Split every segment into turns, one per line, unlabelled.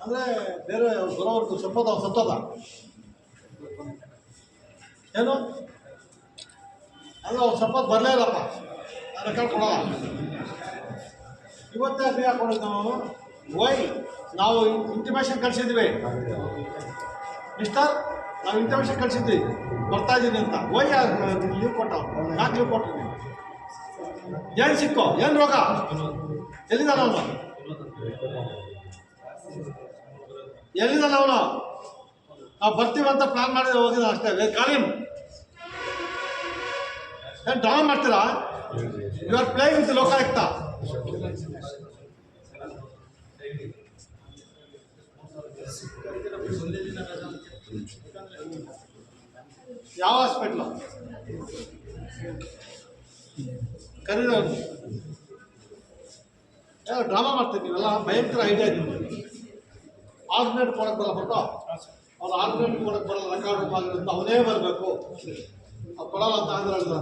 ಅಂದರೆ ಬೇರೆ ಬರೋವರೆಗೂ ಸಪ್ಪದ ಸತ್ತದ ಏನು ಅದು ಅವ್ರು ಸಪ್ಪತ್ ಬರಲೇ ಇಲ್ಲಪ್ಪ ರೆಕಾರ್ಡ್ ಕೊಡಲ್ಲ ಇವತ್ತೇ ಅರ್ಜಿ ಹಾಕೊಂಡಿದ್ದು ನಾವು ವೈ ನಾವು ಇಂಟಿಮೇಷನ್ ಕಳಿಸಿದ್ವಿ ಮಿಸ್ಟರ್ ನಾವು ಇಂಟಿಮೇಷನ್ ಕಳಿಸಿದ್ವಿ ಬರ್ತಾ ಇದ್ದೀನಿ ಅಂತ. ಹೋಯ್ ಲೀವ್ ಕೊಟ್ಟ ಯಾಕೆ ಲೀವ್ ಕೊಟ್ಟಿದ್ದೀನಿ ಏನು ಸಿಕ್ಕೋ? ಏನು ರೋಗ? ಎಲ್ಲಿದ್ದಾನ ಅವನು? ಎಲ್ಲಿದ್ದಾನ ಅವನು? ನಾವು ಬರ್ತೀವಂತ ಪ್ಲಾನ್ ಮಾಡಿದ್ರೆ ಹೋಗಿದ ಅಷ್ಟೇ. ಕಾಲೇನು ಏನು ಡ್ರಾ ಮಾಡ್ತೀರಾ? You are playing with Lokayukta ಯಾವ ಹಾಸ್ಪಿಟ್ಲು ಕರೀದವ್ರು ಏನೋ ಡ್ರಾಮಾ ಮಾಡ್ತೀವಿ ನೀವೆಲ್ಲ? ಭಯಂಕರ ಐಡಿಯಾ ನಿಮ್ಗೆ ಆರ್ಡಿನೇಟ್ ಕೊಡಕ್ಕೆ ಬರಲ್ಲ ಬರ್ತಾ ಅವ್ರು ಆರ್ಡಿನೇಟ್ ಕೊಡಕ್ಕೆ ಬರಲ್ಲ ರೆಕಾರ್ಡ್ ಆಗಿರೋದು ಅವನೇ ಬರಬೇಕು. ಅವ್ರು ಕೊಡಲ್ಲ ಅಂತ Andhra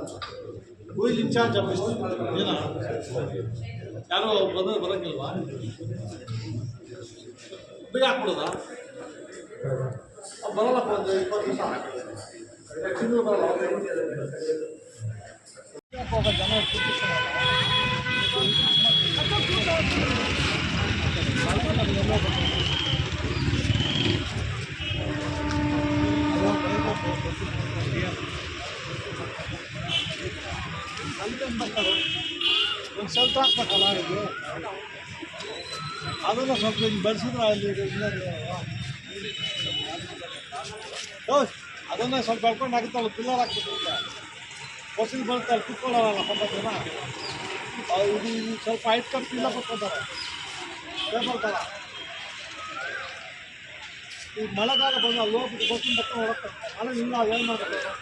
who is incharge office ಏನ. ಯಾರು ಬಂದ್ರೆ ಬರೋಂಗಿಲ್ವಾ? ಬೇಗ ಹಾಕ್ಬಿಡೋದಾ? ಬರಲ್ಲಪ್ಪ ಒಂದು ಇಪ್ಪತ್ತು ದಿವಸ ತಿಂಗಳು ಬರಲ್ಲ ಒಬ್ಬ ಜನ ಕೂತ್ಕೊಳ್ಳಲ್ಲ. ಒಂದು ಸ್ವಲ್ಪ ಹಾಕ್ಬೇಕಲ್ಲ ಇದು ಅದನ್ನು ಸ್ವಲ್ಪ ಹಿಂಗೆ ಬೆಳೆಸಿದ್ರೆ ಅಲ್ಲಿ ಓಯ್ ಅದನ್ನೇ ಸ್ವಲ್ಪ ಬೆಳ್ಕೊಂಡು ಹಾಕಿತ್ತಲ್ಲ ಪಿಲ್ಲರ್ ಹಾಕ್ಬೇಕು ಬಸ್ಸಿಗೆ ಬರ್ತಾರೆ ಅಲ್ಲಿ ಕುತ್ಕೊಳ್ಳಲ್ಲ ಪಾಪ ಜನ. ಇದು ಇದು ಸ್ವಲ್ಪ ಹೈಟ್ ಕಟ್ ಪಿಲ್ಲ ಕೊಟ್ಕೊತಾರೆ ಪೇಪರ್ ಥರ ಈ ಮಳೆಗಾಲ ಬಂದು ಅಲ್ಲಿ ಹೋಗ್ಬಿಟ್ಟು ಬಸ್ಸಿನ ಬಸ್ಕೊಂಡು ಹೊರಡ್ತಾರೆ. ಮಳೆ ಇಲ್ಲ ಏನು ಮಾಡಬೇಕು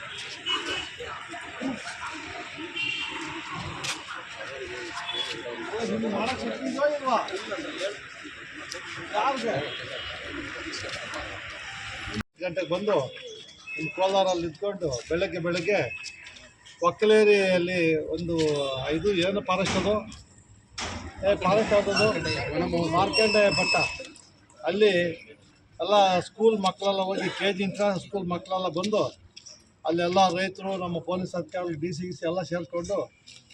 ನಿಮ್ಗೆ ಮಾಡಕ್ಕೆ ಶಕ್ತಿ ಇದೆಯೋ ಇಲ್ವಾ? ಯಾವ್ದು? ಗಂಟೆಗೆ ಬಂದು ಇಲ್ಲಿ ಕೋಲಾರಲ್ಲಿ ನಿಂತ್ಕೊಂಡು ಬೆಳಗ್ಗೆ ಬೆಳಗ್ಗೆ ಒಕ್ಕಲೇರಿಯಲ್ಲಿ ಒಂದು ಐದು ಏನು ಫಾರೆಸ್ಟ್ ಅದು? ಏ, ಫಾರೆಸ್ಟ್ ನಮ್ಮ ಮಾರ್ಕೆಂಡೆ ಭಟ್ಟ ಅಲ್ಲಿ ಎಲ್ಲ ಸ್ಕೂಲ್ ಮಕ್ಕಳೆಲ್ಲ ಹೋಗಿ ಕೆ ಜಿ ಸ್ಕೂಲ್ ಮಕ್ಕಳೆಲ್ಲ ಬಂದು ಅಲ್ಲೆಲ್ಲ ರೈತರು, ನಮ್ಮ ಪೊಲೀಸ್ ಅಧಿಕಾರಿಗಳು, ಡಿ ಸಿ ಸಿ ಎಲ್ಲ ಸೇರಿಕೊಂಡು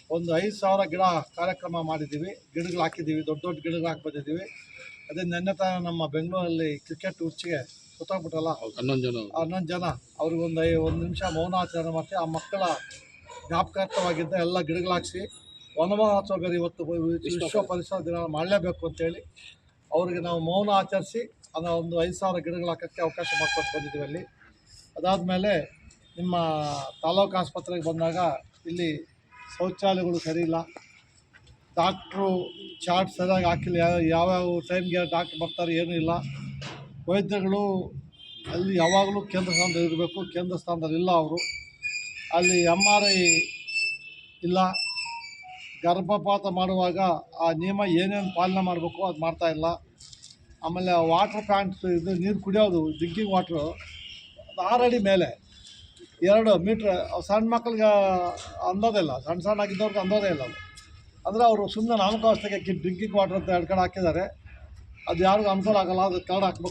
ಒಂದು ಐದು ಸಾವಿರ ಗಿಡ ಕಾರ್ಯಕ್ರಮ ಮಾಡಿದ್ದೀವಿ. ಗಿಡಗಳು ಹಾಕಿದ್ದೀವಿ. ದೊಡ್ಡ ದೊಡ್ಡ ಗಿಡಗಳು ಹಾಕಿ ಬಂದಿದ್ದೀವಿ. ಅದೇ ನೆನ್ನೆ ನಮ್ಮ ಬೆಂಗಳೂರಲ್ಲಿ ಕ್ರಿಕೆಟ್ ಹುಚ್ಚಿಗೆ ಸುತ್ತಾಗ್ಬಿಟ್ಟಲ್ಲ
ಹನ್ನೊಂದು ಜನ
ಹನ್ನೊಂದು ಜನ. ಅವ್ರಿಗೊಂದು ಒಂದು ಐ ಒಂದು ನಿಮಿಷ ಮೌನಾಚರಣೆ ಮಾಡಿ ಆ ಮಕ್ಕಳ ಜ್ಞಾಪಕಾರ್ಥವಾಗಿದ್ದ ಎಲ್ಲ ಗಿಡಗಳಾಕ್ಸಿ ವನಮಹೋತ್ಸವ ಬೇರೆ ಇವತ್ತು ವಿಶ್ವ ಪರಿಸರ ದಿನ ಮಾಡಲೇಬೇಕು ಅಂತೇಳಿ ಅವ್ರಿಗೆ ನಾವು ಮೌನ ಆಚರಿಸಿ ಅದನ್ನು ಒಂದು ಐದು ಸಾವಿರ ಗಿಡಗಳು ಹಾಕೋಕ್ಕೆ ಅವಕಾಶ ಮಾಡಿಕೊಟ್ಟು ಬಂದಿದ್ದೀವಿ ಅಲ್ಲಿ. ಅದಾದಮೇಲೆ ನಿಮ್ಮ ತಾಲೂಕು ಆಸ್ಪತ್ರೆಗೆ ಬಂದಾಗ ಇಲ್ಲಿ ಶೌಚಾಲಯಗಳು ಸರಿ ಇಲ್ಲ. ಡಾಕ್ಟ್ರು ಚಾರ್ಟ್ ಸರಿಯಾಗಿ ಹಾಕಿಲ್ಲ. ಯಾವ ಯಾವ್ಯಾವ ಟೈಮ್ಗೆ ಡಾಕ್ಟ್ರ್ ಬರ್ತಾರೆ ಏನೂ ಇಲ್ಲ. ವೈದ್ಯಗಳು ಅಲ್ಲಿ ಯಾವಾಗಲೂ ಕೇಂದ್ರ ಸ್ಥಾನದಲ್ಲಿ ಇರಬೇಕು. ಕೇಂದ್ರ ಸ್ಥಾನದಲ್ಲಿ ಇಲ್ಲ ಅವರು. ಅಲ್ಲಿ ಎಂ ಆರ್ ಐ ಇಲ್ಲ. ಗರ್ಭಪಾತ ಮಾಡುವಾಗ ಆ ನಿಯಮ ಏನೇನು ಪಾಲನೆ ಮಾಡಬೇಕು ಅದು ಮಾಡ್ತಾ ಇಲ್ಲ. ಆಮೇಲೆ ವಾಟ್ರ್ ಪ್ಯಾಂಟ್ಸ್ ಇದು ನೀರು ಕುಡಿಯೋದು, ಡ್ರಿಂಕಿಂಗ್ ವಾಟ್ರು ಆರು ಅಡಿ ಮೇಲೆ. ಎರಡು ಮೀಟ್ರ್, ಸಣ್ಣ ಮಕ್ಳಿಗೆ ಅಂದೋದಿಲ್ಲ ಸಣ್ಣ ಸಣ್ಣ ಆಗಿದ್ದವ್ರಿಗೆ ಅಂದೋದೇ ಇಲ್ಲ ಅದು. ಅಂದರೆ ಅವರು ಸುಮ್ಮನೆ ನಾಮಕಾವಸ್ಥೆಗೆ ಡ್ರಿಂಕಿಂಗ್ ವಾಟರ್ ಅಂತ ಎರಡು ಕಡೆ ಹಾಕಿದ್ದಾರೆ. ಅದು ಯಾರಿಗೂ ಅನುಕೂಲ ಆಗೋಲ್ಲ ಅದು ಕಾರ್ಡ್ ಹಾಕ್ಬೇಕು.